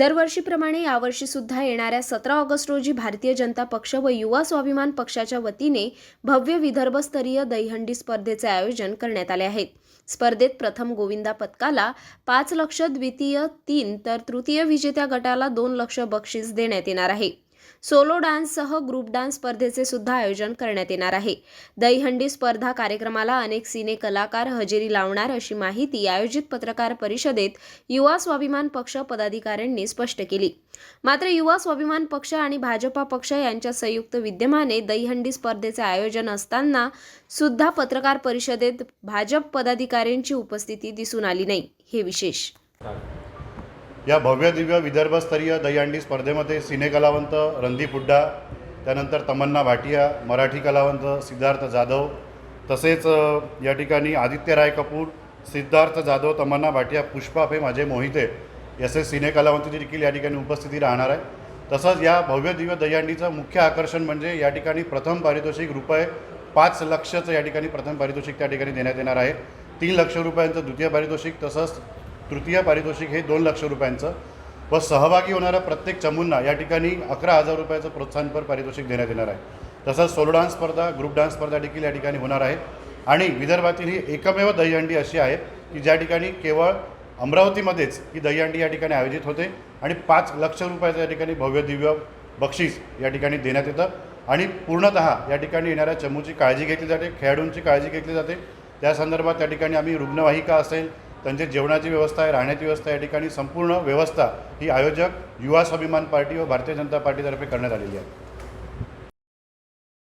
दरवर्षीप्रमाणे यावर्षी सुद्धा येणाऱ्या सतरा ऑगस्ट रोजी भारतीय जनता पक्ष व युवा स्वाभिमान पक्षाच्या वतीने भव्य विदर्भस्तरीय दहीहंडी स्पर्धेचे आयोजन करण्यात आले आहे. स्पर्धेत प्रथम गोविंदा पथकाला पाच लक्ष द्वितीय तीन तर तृतीय विजेत्या गटाला दोन लक्ष बक्षीस देण्यात येणार आहे. सोलो डान्ससह ग्रुप डान्स स्पर्धेचे सुद्धा आयोजन करण्यात येणार आहे. दहीहंडी स्पर्धा कार्यक्रमाला अनेक सिने कलाकार हजेरी लावणार अशी माहिती आयोजित पत्रकार परिषदेत युवा स्वाभिमान पक्ष पदाधिकाऱ्यांनी स्पष्ट केली. मात्र युवा स्वाभिमान पक्ष आणि भाजपा पक्ष यांच्या संयुक्त विद्यमाने दहीहंडी स्पर्धेचे आयोजन असताना सुद्धा पत्रकार परिषदेत भाजप पदाधिकाऱ्यांची उपस्थिती दिसून आली नाही. हे विशेष. या भव्य दिव्य विदर्भस्तरीय दहीहंडी स्पर्धेमध्ये सिने कलावंत रणदीप हुड्डा त्यानंतर तमन्ना भाटिया मराठी कलावंत सिद्धार्थ जाधव तसेच या ठिकाणी आदित्य राय कपूर सिद्धार्थ जाधव तमन्ना भाटिया पुष्पा फे माझे मोहिते असे सिने देखील या ठिकाणी उपस्थिती राहणार आहे तसंच या भव्य दिव्य दहीहंडीचं मुख्य आकर्षण म्हणजे या ठिकाणी प्रथम पारितोषिक रुपये पाच लक्षचं या ठिकाणी प्रथम पारितोषिक त्या ठिकाणी देण्यात येणार आहे. तीन लक्ष रुपयांचं द्वितीय पारितोषिक तसंच तृतीय पारितोषिक हे दोन लक्ष रुपयांचं व सहभागी होणाऱ्या प्रत्येक चमूंना या ठिकाणी अकरा हजार रुपयाचं प्रोत्साहनपर पारितोषिक देण्यात येणार आहे. तसंच सोलो डान्स स्पर्धा ग्रुप डान्स स्पर्धा देखील या ठिकाणी होणार आहे आणि विदर्भातील ही एकमेव दहीहंडी अशी आहे की ज्या ठिकाणी केवळ अमरावतीमध्येच ही दहीहंडी या ठिकाणी आयोजित होते आणि पाच लक्ष रुपयाचं या ठिकाणी भव्य दिव्य बक्षीस या ठिकाणी देण्यात येतं. आणि पूर्णतः या ठिकाणी येणाऱ्या चमूची काळजी घेतली जाते खेळाडूंची काळजी घेतली जाते. त्या संदर्भात त्या ठिकाणी आम्ही रुग्णवाहिका असेल त्यांची जेवणाची व्यवस्था आहे राहण्याची व्यवस्था या ठिकाणी. संपूर्ण व्यवस्था ही आयोजक युवा स्वाभिमान पार्टी व भारतीय जनता पार्टीतर्फे करण्यात आलेली आहे.